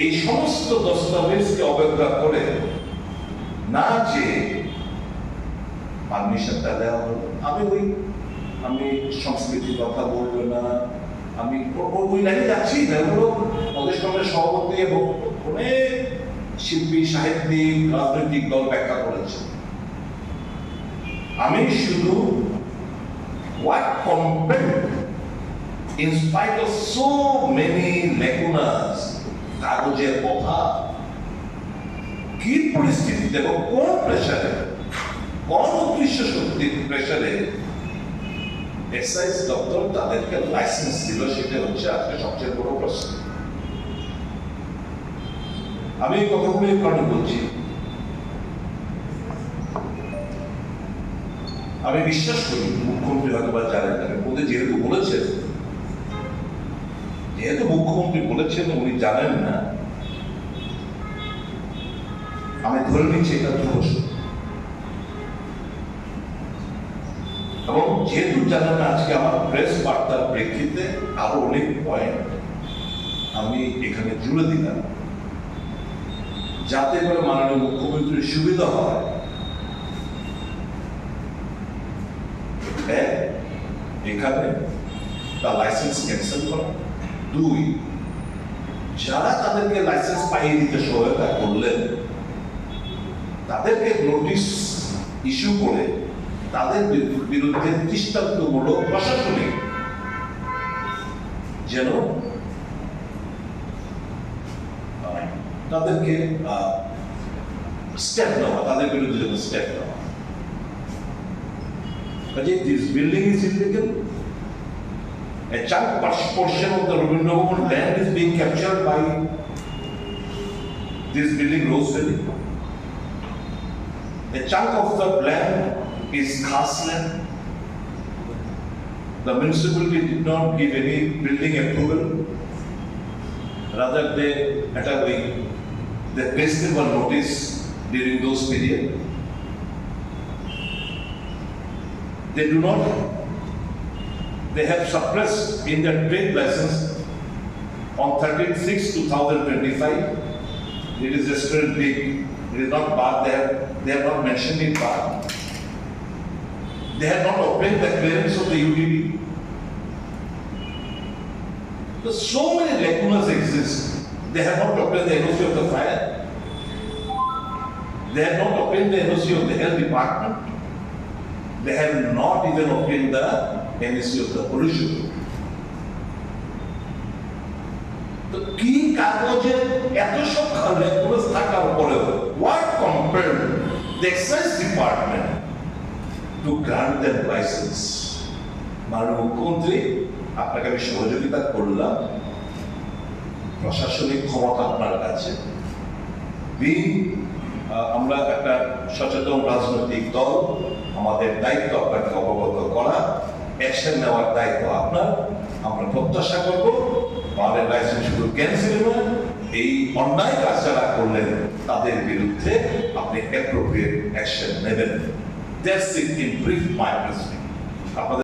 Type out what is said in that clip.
এই সমস্ত দস্তাবেজকে অবজ্ঞা করে না যে পারমিশনটা দেওয়া হলো, আমি ওই, আমি সংস্কৃতির কথা বলব না, আমি ওই লাইনে যাচ্ছি না ওগুলো প্রদেশ কংগ্রেস সভাপতি এবং অনেক শিল্পী, সাহিত্যিক, রাজনৈতিক দল ব্যাখ্যা করেছে। আমি শুধু what compelled in spite of so many lacunas কাগজের অভাব, কি পরিস্থিতিতে এবং কোন প্রেশারে কোন অদৃশ্য শক্তির প্রেশারে দপ্তর তাদেরকে লাইসেন্স দিল, সেটা হচ্ছে আজকে সবচেয়ে বড় প্রশ্ন। আমি এই কারণে বলছি। আমি বিশ্বাস করি, মুখ্যমন্ত্রী হয়তো বা জানেন না যেহেতু মুখ্যমন্ত্রী বলেছেন, উনি জানেন না। আমি ধরে নিচ্ছি এটা সত্য। এবং যেহেতু জানেন না আজকে আমার প্রেস বার্তার প্রেক্ষিতে আরও অনেক পয়েন্ট আমি এখানে জুড়ে দিলাম। যাতে করে মাননীয় মুখ্যমন্ত্রীর সুবিধা হয়। এখানে তার লাইসেন্স ক্যান্সেল করা। দুই, যারা তাদেরকে লাইসেন্স পাইয়ে দিতে সহায়তা করলেন, তাদেরকে নোটিশ ইস্যু করে তাদের বিরুদ্ধে দৃষ্টান্তমূলক প্রশাসনিক যেন তাদেরকে স্টেপ নেওয়া, তাদের বিরুদ্ধে যেন স্টেপ নেওয়া কাজে this building is illegal. A chunk por- portion of the Rabindra land is being captured by this building Rose Valley. A chunk of the land is khas land. The municipality did not give any building approval. Rather they, at a way, they pasted one notice during those period. They do not, they have suppressed in their trade license on 13 2025. It is restaurant it is not bar, they have, they have not mentioned in bar. They have not obtained the clearance of the UDD. So, so many lacunas exist. They have not obtained the NOC of the fire. They have not obtained the NOC of the health department. They have not even obtained the NOC of the pollution. তো কি কাগজে এত সব regular থাকার পরেও what compare the excise department to grant them licence মাননীয় মুখ্যমন্ত্রী, আপনাকে আমি সহযোগিতা করলাম। প্রশাসনিক ক্ষমতা আপনার কাছে। বি আমরা একটা সচেতন রাজনৈতিক দল, আমাদের দায়িত্ব আপনাকে অবগত করা অ্যাকশন নেওয়ার দায়িত্ব আপনার। আমরা প্রত্যাশা করব বারের লাইসেন্স শুধু ক্যান্সেল নয় এই অন্যায় কাজ যারা করলেন, তাদের বিরুদ্ধে আপনি অ্যাপ্রোপ্রিয়েট অ্যাকশন নেবেন। That's it in brief my আপনাদের